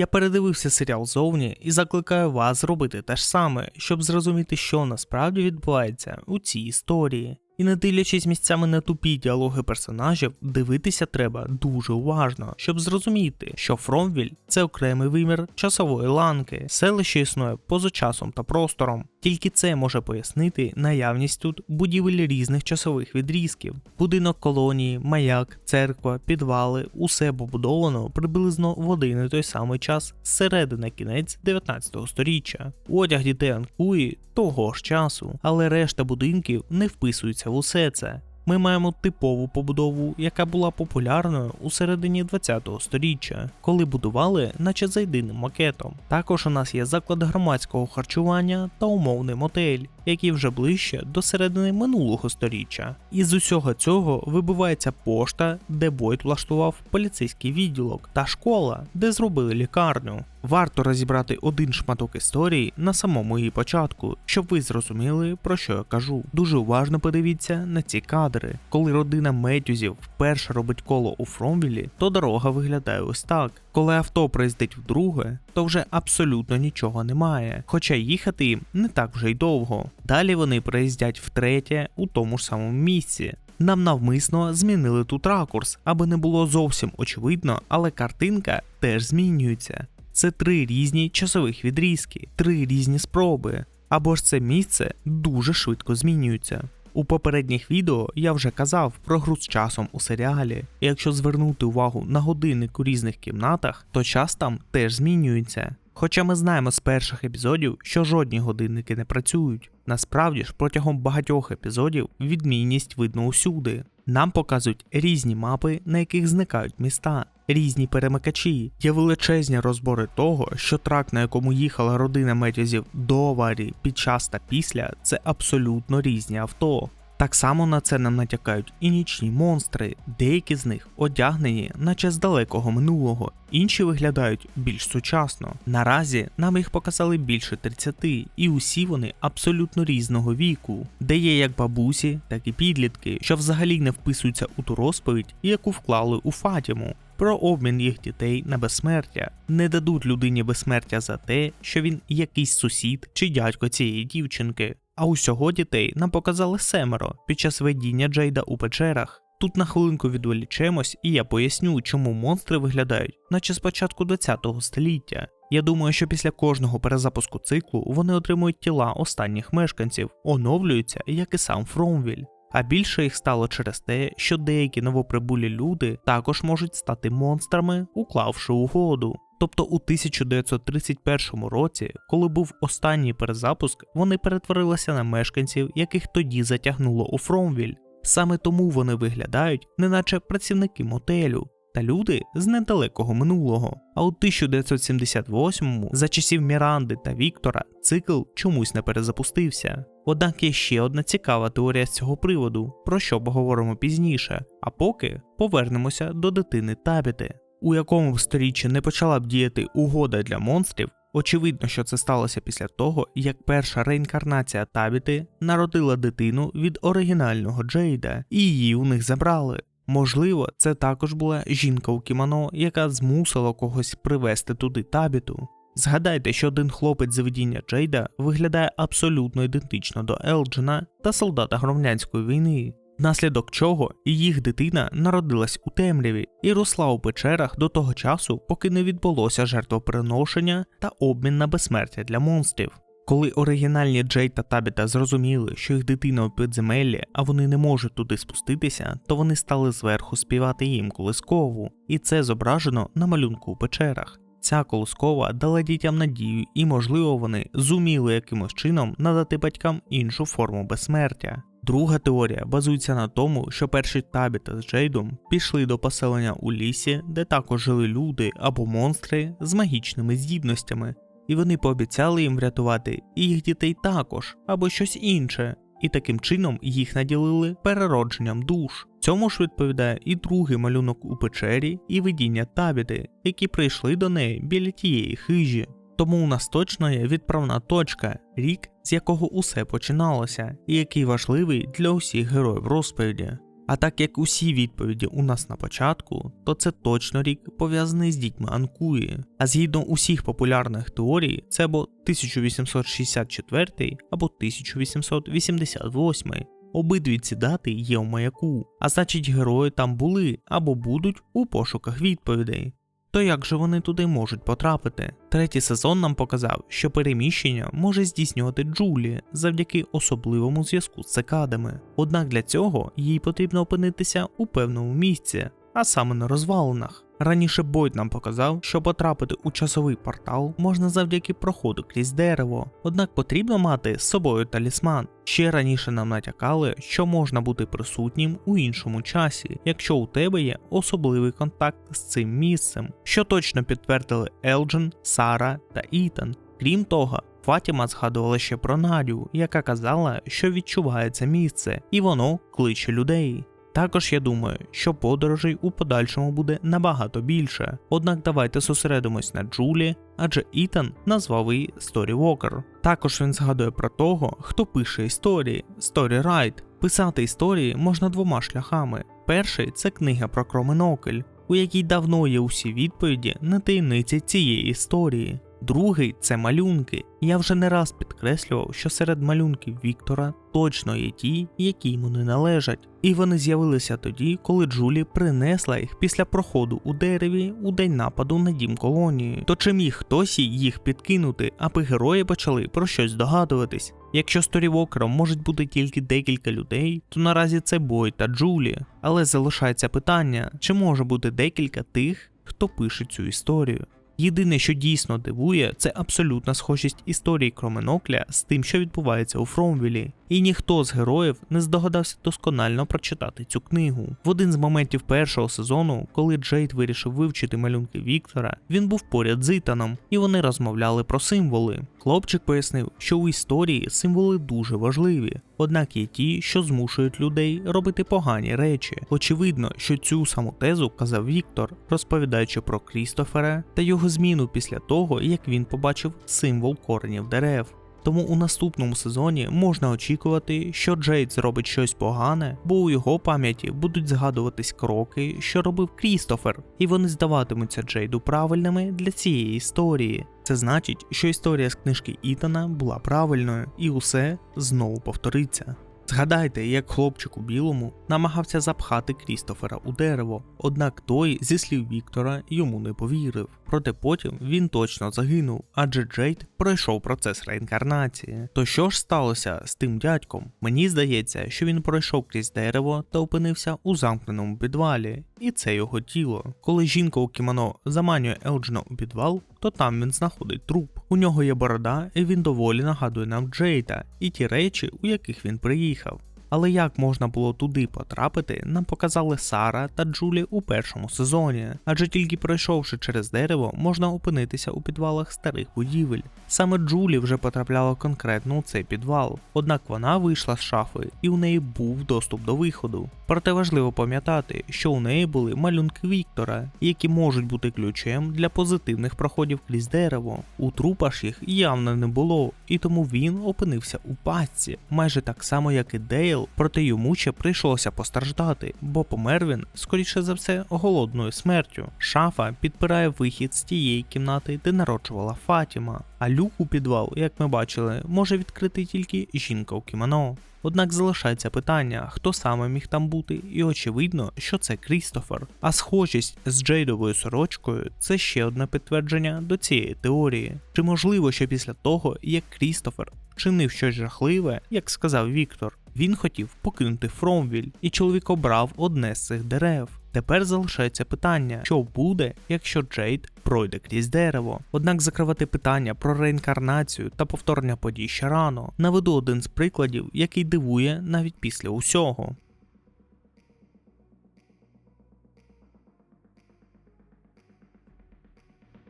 Я передивився серіал зовні і закликаю вас зробити те ж саме, щоб зрозуміти, що насправді відбувається у цій історії. І не дивлячись місцями на тупі діалоги персонажів, дивитися треба дуже уважно, щоб зрозуміти, що Фромвіль це окремий вимір часової ланки, селище існує поза часом та простором. Тільки це може пояснити наявність тут будівель різних часових відрізків. Будинок колонії, маяк, церква, підвали усе побудовано приблизно в один і той самий час з середини кінець 19 століття. Одяг дітей Анкуї того ж часу, але решта будинків не вписуються в усе це. Ми маємо типову побудову, яка була популярною у середині 20-го століття, коли будували, наче за єдиним макетом. Також у нас є заклад громадського харчування та умовний мотель, які вже ближче до середини минулого століття. Із усього цього вибивається пошта, де Бойт влаштував поліцейський відділок, та школа, де зробили лікарню. Варто розібрати один шматок історії на самому її початку, щоб ви зрозуміли, про що я кажу. Дуже уважно подивіться на ці кадри. Коли родина Метюзів вперше робить коло у Фромвілі, то дорога виглядає ось так. Коли авто приїздить вдруге, то вже абсолютно нічого немає, хоча їхати їм не так вже й довго. Далі вони приїздять втретє у тому ж самому місці. Нам навмисно змінили тут ракурс, аби не було зовсім очевидно, але картинка теж змінюється. Це три різні часових відрізки, три різні спроби. Або ж це місце дуже швидко змінюється. У попередніх відео я вже казав про гру з часом у серіалі, і якщо звернути увагу на годинник у різних кімнатах, то час там теж змінюється. Хоча ми знаємо з перших епізодів, що жодні годинники не працюють. Насправді ж протягом багатьох епізодів відмінність видно усюди. Нам показують різні мапи, на яких зникають міста, різні перемикачі. Є величезні розбори того, що трак, на якому їхала родина Метізів до аварії під час та після, це абсолютно різні авто. Так само на це нам натякають і нічні монстри, деякі з них одягнені, наче з далекого минулого, інші виглядають більш сучасно. Наразі нам їх показали більше 30, і усі вони абсолютно різного віку, де є як бабусі, так і підлітки, що взагалі не вписуються у ту розповідь, яку вклали у Фатіму. Про обмін їх дітей на безсмертя не дадуть людині безсмертя за те, що він якийсь сусід чи дядько цієї дівчинки. А усього дітей нам показали семеро під час ведіння Джейда у печерах. Тут на хвилинку відволічемось, і я поясню, чому монстри виглядають, наче з початку 20-го століття. Я думаю, що після кожного перезапуску циклу вони отримують тіла останніх мешканців, оновлюються, як і сам Фромвіль. А більше їх стало через те, що деякі новоприбулі люди також можуть стати монстрами, уклавши угоду. Тобто у 1931 році, коли був останній перезапуск, вони перетворилися на мешканців, яких тоді затягнуло у Фромвіль. Саме тому вони виглядають, неначе працівники мотелю та люди з недалекого минулого. А у 1978-му, за часів Міранди та Віктора, цикл чомусь не перезапустився. Однак є ще одна цікава теорія з цього приводу, про що поговоримо пізніше. А поки повернемося до дитини Табіти. У якому б сторіччі не почала б діяти угода для монстрів, очевидно, що це сталося після того, як перша реінкарнація Табіти народила дитину від оригінального Джейда, і її у них забрали. Можливо, це також була жінка у кімоно, яка змусила когось привезти туди табіту. Згадайте, що один хлопець заведіння Джейда виглядає абсолютно ідентично до Елджина та солдата громадянської війни, внаслідок чого їх дитина народилась у темряві і росла у печерах до того часу, поки не відбулося жертвоприношення та обмін на безсмертя для монстрів. Коли оригінальні Джей та Табіта зрозуміли, що їх дитина у підземеллі, а вони не можуть туди спуститися, то вони стали зверху співати їм колискову, і це зображено на малюнку у печерах. Ця колискова дала дітям надію, і, можливо, вони зуміли якимось чином надати батькам іншу форму безсмертя. Друга теорія базується на тому, що перші Табіта з Джейдом пішли до поселення у лісі, де також жили люди або монстри з магічними здібностями, і вони пообіцяли їм врятувати і їх дітей також, або щось інше, і таким чином їх наділили переродженням душ. Цьому ж відповідає і другий малюнок у печері, і видіння табіти, які прийшли до неї біля тієї хижі. Тому у нас точно є відправна точка, рік, з якого усе починалося, і який важливий для усіх героїв розповіді. А так як усі відповіді у нас на початку, то це точно рік пов'язаний з дітьми Анкуї. А згідно усіх популярних теорій, це або 1864 або 1888. Обидві ці дати є у маяку, а значить герої там були або будуть у пошуках відповідей. То як же вони туди можуть потрапити? Третій сезон нам показав, що переміщення може здійснювати Джулі завдяки особливому зв'язку з цикадами. Однак для цього їй потрібно опинитися у певному місці, а саме на розвалинах. Раніше Бойд нам показав, що потрапити у часовий портал можна завдяки проходу крізь дерево, однак потрібно мати з собою талісман. Ще раніше нам натякали, що можна бути присутнім у іншому часі, якщо у тебе є особливий контакт з цим місцем, що точно підтвердили Елджен, Сара та Ітан. Крім того, Фатіма згадувала ще про Надю, яка казала, що відчуває це місце, і воно кличе людей. Також я думаю, що подорожей у подальшому буде набагато більше. Однак давайте зосередимось на Джулі, адже Ітан назвав її Сторівокер. Також він згадує про того, хто пише історії Сторірайт. Писати історії можна двома шляхами. Перший це книга про Кроменокль, у якій давно є усі відповіді на таємниці цієї історії. Другий це малюнки. Я вже не раз підкреслював, що серед малюнків Віктора точно є ті, які йому не належать, і вони з'явилися тоді, коли Джулі принесла їх після проходу у дереві у день нападу на дім колонії. То чи міг хтось їх підкинути, аби герої почали про щось догадуватись? Якщо сторівокером можуть бути тільки декілька людей, то наразі це Бой та Джулі. Але залишається питання, чи може бути декілька тих, хто пише цю історію. Єдине, що дійсно дивує, це абсолютна схожість історії Кроменокля з тим, що відбувається у Фромвілі, і ніхто з героїв не здогадався досконально прочитати цю книгу. В один з моментів першого сезону, коли Джейд вирішив вивчити малюнки Віктора, він був поряд з Ітаном, і вони розмовляли про символи. Хлопчик пояснив, що у історії символи дуже важливі, однак є ті, що змушують людей робити погані речі. Очевидно, що цю саму тезу казав Віктор, розповідаючи про Крістофера та його зміну після того, як він побачив символ коренів дерев. Тому у наступному сезоні можна очікувати, що Джейд зробить щось погане, бо у його пам'яті будуть згадуватись кроки, що робив Крістофер, і вони здаватимуться Джейду правильними для цієї історії. Це значить, що історія з книжки Ітана була правильною, і усе знову повториться. Згадайте, як хлопчик у білому намагався запхати Крістофера у дерево, однак той, зі слів Віктора, йому не повірив. Проте потім він точно загинув, адже Джейд пройшов процес реінкарнації. То що ж сталося з тим дядьком? Мені здається, що він пройшов крізь дерево та опинився у замкненому підвалі, і це його тіло. Коли жінка у кімоно заманює Елджина у підвал, то там він знаходить труп. У нього є борода, і він доволі нагадує нам Джейда і ті речі, у яких він приїхав. Але як можна було туди потрапити, нам показали Сара та Джулі у першому сезоні, адже тільки пройшовши через дерево, можна опинитися у підвалах старих будівель. Саме Джулі вже потрапляла конкретно у цей підвал, однак вона вийшла з шафи і у неї був доступ до виходу. Проте важливо пам'ятати, що у неї були малюнки Віктора, які можуть бути ключем для позитивних проходів крізь дерево. У трупа ж їх явно не було, і тому він опинився у пастці, майже так само, як і Дейл, проте йому ще прийшлося постраждати, бо помер він, скоріше за все, голодною смертю. Шафа підпирає вихід з тієї кімнати, де народжувала Фатіма, а люк у підвал, як ми бачили, може відкрити тільки жінка у кімоно. Однак залишається питання, хто саме міг там бути, і очевидно, що це Крістофер. А схожість з Джейдовою сорочкою це ще одне підтвердження до цієї теорії. Чи можливо, що після того, як Крістофер вчинив щось жахливе, як сказав Віктор, він хотів покинути Фромвіль, і чоловік обрав одне з цих дерев. Тепер залишається питання, що буде, якщо Джейд пройде крізь дерево. Однак закривати питання про реінкарнацію та повторення подій ще рано. Наведу один з прикладів, який дивує навіть після усього.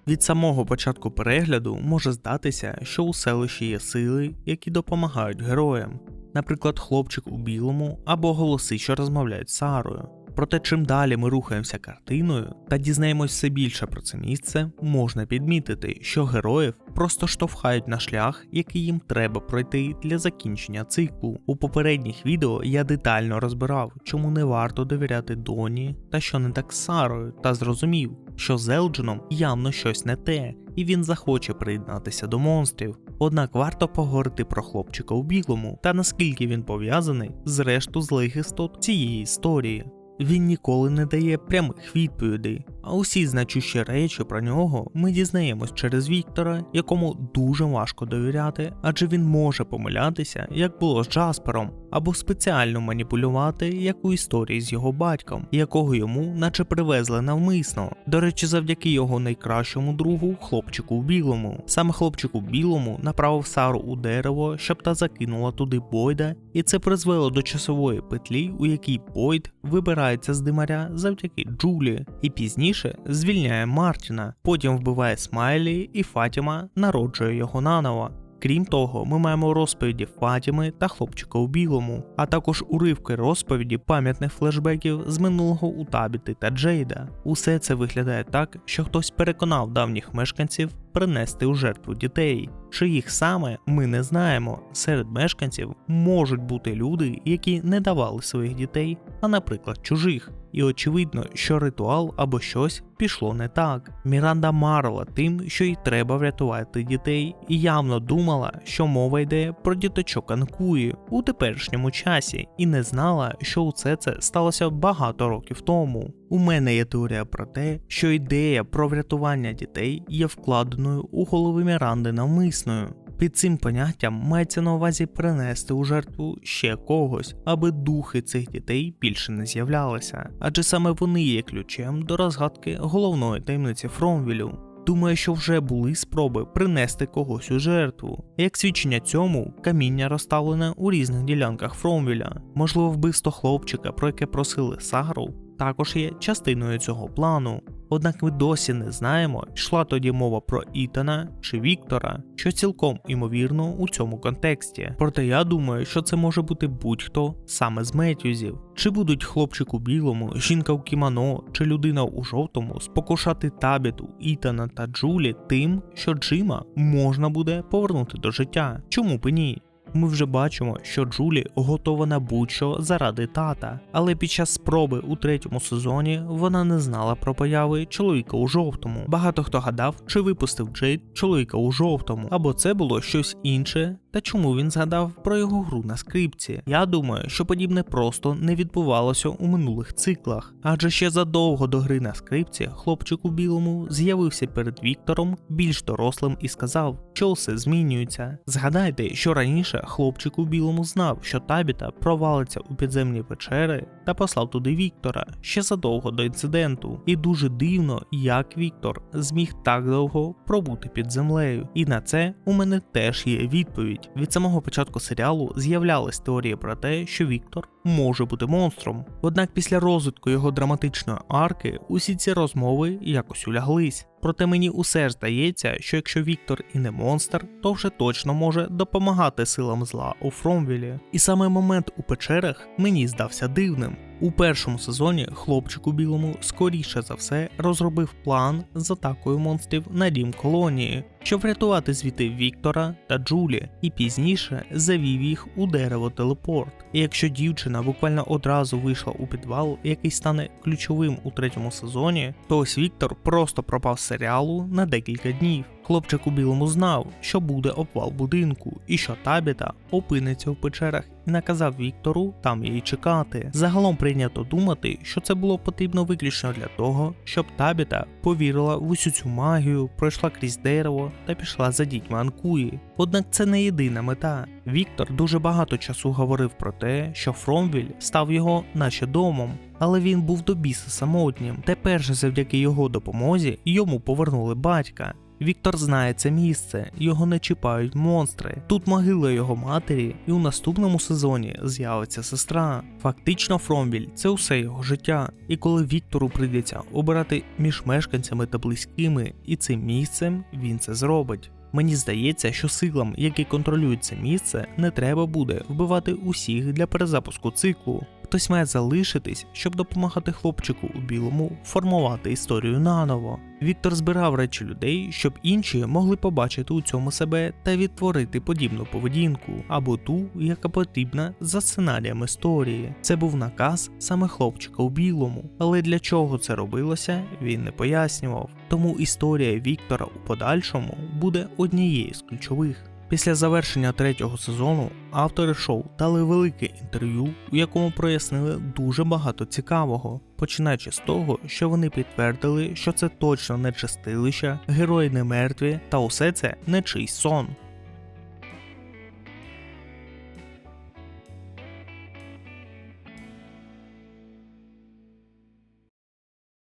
Від самого початку перегляду може здатися, що у селищі є сили, які допомагають героям, наприклад, хлопчик у білому або голоси, що розмовляють з Сарою. Проте, чим далі ми рухаємося картиною та дізнаємось все більше про це місце, можна підмітити, що героїв просто штовхають на шлях, який їм треба пройти для закінчення циклу. У попередніх відео я детально розбирав, чому не варто довіряти Доні та що не так з Сарою, та зрозумів, що з Елджином явно щось не те, і він захоче приєднатися до монстрів. Однак варто поговорити про хлопчика у білому та наскільки він пов'язаний з решту злих істот цієї історії. Він ніколи не дає прямих відповідей, а усі значущі речі про нього ми дізнаємось через Віктора, якому дуже важко довіряти, адже він може помилятися, як було з Джаспером, або спеціально маніпулювати, як у історії з його батьком, якого йому наче привезли навмисно. До речі, завдяки його найкращому другу, хлопчику білому. Саме хлопчику білому направив Сару у дерево, щоб та закинула туди Бойда, і це призвело до часової петлі, у якій Бойд вибирається з димаря завдяки Джулі, і пізніше звільняє Мартіна, потім вбиває Смайлі, і Фатіма народжує його наново. Крім того, ми маємо розповіді Фатіми та хлопчика у білому, а також уривки розповіді пам'ятних флешбеків з минулого у Табіти та Джейда. Усе це виглядає так, що хтось переконав давніх мешканців принести у жертву дітей. Чи їх саме ми не знаємо. Серед мешканців можуть бути люди, які не давали своїх дітей, а наприклад, чужих. І очевидно, що ритуал або щось пішло не так. Міранда марила тим, що їй треба врятувати дітей, і явно думала, що мова йде про діточок Анкуї у теперішньому часі, і не знала, що усе це сталося багато років тому. У мене є теорія про те, що ідея про врятування дітей є вкладеною у голови Міранди навмисною. Під цим поняттям мається на увазі принести у жертву ще когось, аби духи цих дітей більше не з'являлися, адже саме вони є ключем до розгадки головної таємниці Фромвілю. Думаю, що вже були спроби принести когось у жертву. Як свідчення цьому, каміння розставлене у різних ділянках Фромвіля, можливо, вбивство хлопчика, про яке просили Сару, також є частиною цього плану. Однак ми досі не знаємо, йшла тоді мова про Ітана чи Віктора, що цілком імовірно у цьому контексті. Проте я думаю, що це може бути будь-хто саме з Меттюзів. Чи будуть хлопчик у білому, жінка у кімоно чи людина у жовтому спокушати табіту, Ітана та Джулі тим, що Джима можна буде повернути до життя. Чому б ні? Ми вже бачимо, що Джулі готова на будь-що заради тата, але під час спроби у третьому сезоні вона не знала про появи чоловіка у жовтому. Багато хто гадав, чи випустив Джейд чоловіка у жовтому, або це було щось інше, та чому він згадав про його гру на скрипці. Я думаю, що подібне просто не відбувалося у минулих циклах, адже ще задовго до гри на скрипці хлопчик у білому з'явився перед Віктором більш дорослим і сказав, що все змінюється. Згадайте, що раніше хлопчик у білому знав, що табіта провалиться у підземні печери та послав туди Віктора ще задовго до інциденту. І дуже дивно, як Віктор зміг так довго пробути під землею. І на це у мене теж є відповідь. Від самого початку серіалу з'являлись теорії про те, що Віктор може бути монстром. Однак після розвитку його драматичної арки усі ці розмови якось уляглись. Проте мені усе ж здається, що якщо Віктор і не монстр, то вже точно може допомагати силам зла у Фромвілі. І саме момент у печерах мені здався дивним. У першому сезоні хлопчик у білому скоріше за все розробив план з атакою монстрів на дім колонії, щоб врятувати звідти Віктора та Джулі, і пізніше завів їх у дерево телепорт. І якщо дівчина буквально одразу вийшла у підвал, який стане ключовим у третьому сезоні, то ось Віктор просто пропав серіалу на декілька днів. Хлопчик у білому знав, що буде обвал будинку, і що табіта опиниться в печерах і наказав Віктору там її чекати. Загалом прийнято думати, що це було потрібно виключно для того, щоб табіта повірила в усю цю магію, пройшла крізь дерево та пішла за дітьми Анкуї. Однак це не єдина мета. Віктор дуже багато часу говорив про те, що Фромвіль став його наче домом. Але він був до біса самотнім. Тепер же завдяки його допомозі йому повернули батька. Віктор знає це місце, його не чіпають монстри. Тут могила його матері, і у наступному сезоні з'явиться сестра. Фактично, Фромвіль це усе його життя. І коли Віктору прийдеться обирати між мешканцями та близькими і цим місцем, він це зробить. Мені здається, що силам, які контролюють це місце, не треба буде вбивати усіх для перезапуску циклу. Хтось має залишитись, щоб допомагати хлопчику у білому формувати історію наново. Віктор збирав речі людей, щоб інші могли побачити у цьому себе та відтворити подібну поведінку або ту, яка потрібна за сценарієм історії. Це був наказ саме хлопчика у білому, але для чого це робилося, він не пояснював. Тому історія Віктора у подальшому буде однією з ключових. Після завершення третього сезону автори шоу дали велике інтерв'ю, у якому прояснили дуже багато цікавого, починаючи з того, що вони підтвердили, що це точно не чистилище, герої не мертві, та усе це не чийсь сон.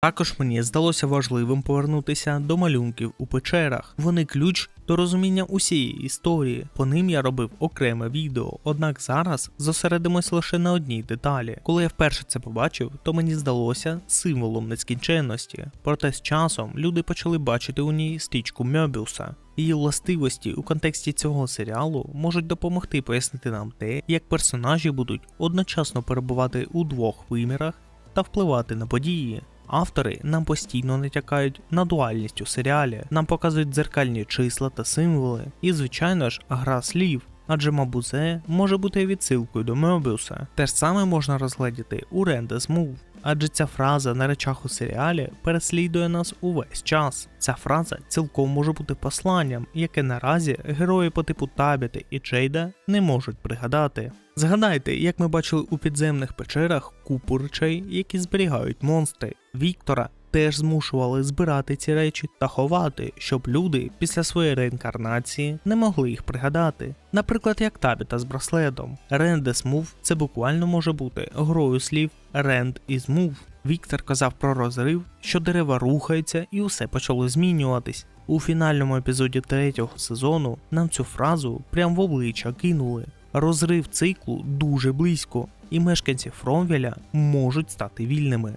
Також мені здалося важливим повернутися до малюнків у печерах. Вони ключ до розуміння усієї історії. По ним я робив окреме відео, однак зараз зосередимось лише на одній деталі. Коли я вперше це побачив, то мені здалося символом нескінченності. Проте з часом люди почали бачити у ній стрічку Мьобіуса. Її властивості у контексті цього серіалу можуть допомогти пояснити нам те, як персонажі будуть одночасно перебувати у двох вимірах та впливати на події. Автори нам постійно натякають на дуальність у серіалі, нам показують дзеркальні числа та символи, і, звичайно ж, гра слів. Адже Мабузе може бути відсилкою до Мебіуса. Те ж саме можна розгледіти у Рендес Move, адже ця фраза на речах у серіалі переслідує нас увесь час. Ця фраза цілком може бути посланням, яке наразі герої по типу Табіти і Джейда не можуть пригадати. Згадайте, як ми бачили у підземних печерах купу речей, які зберігають монстри. Віктора теж змушували збирати ці речі та ховати, щоб люди після своєї реінкарнації не могли їх пригадати. Наприклад, як Табіта з браслетом. Рендес Move це буквально може бути грою слів Rend is Move. Віктор казав про розрив, що дерева рухаються і усе почало змінюватись. У фінальному епізоді третього сезону нам цю фразу прямо в обличчя кинули. Розрив циклу дуже близько, і мешканці Фромвеля можуть стати вільними.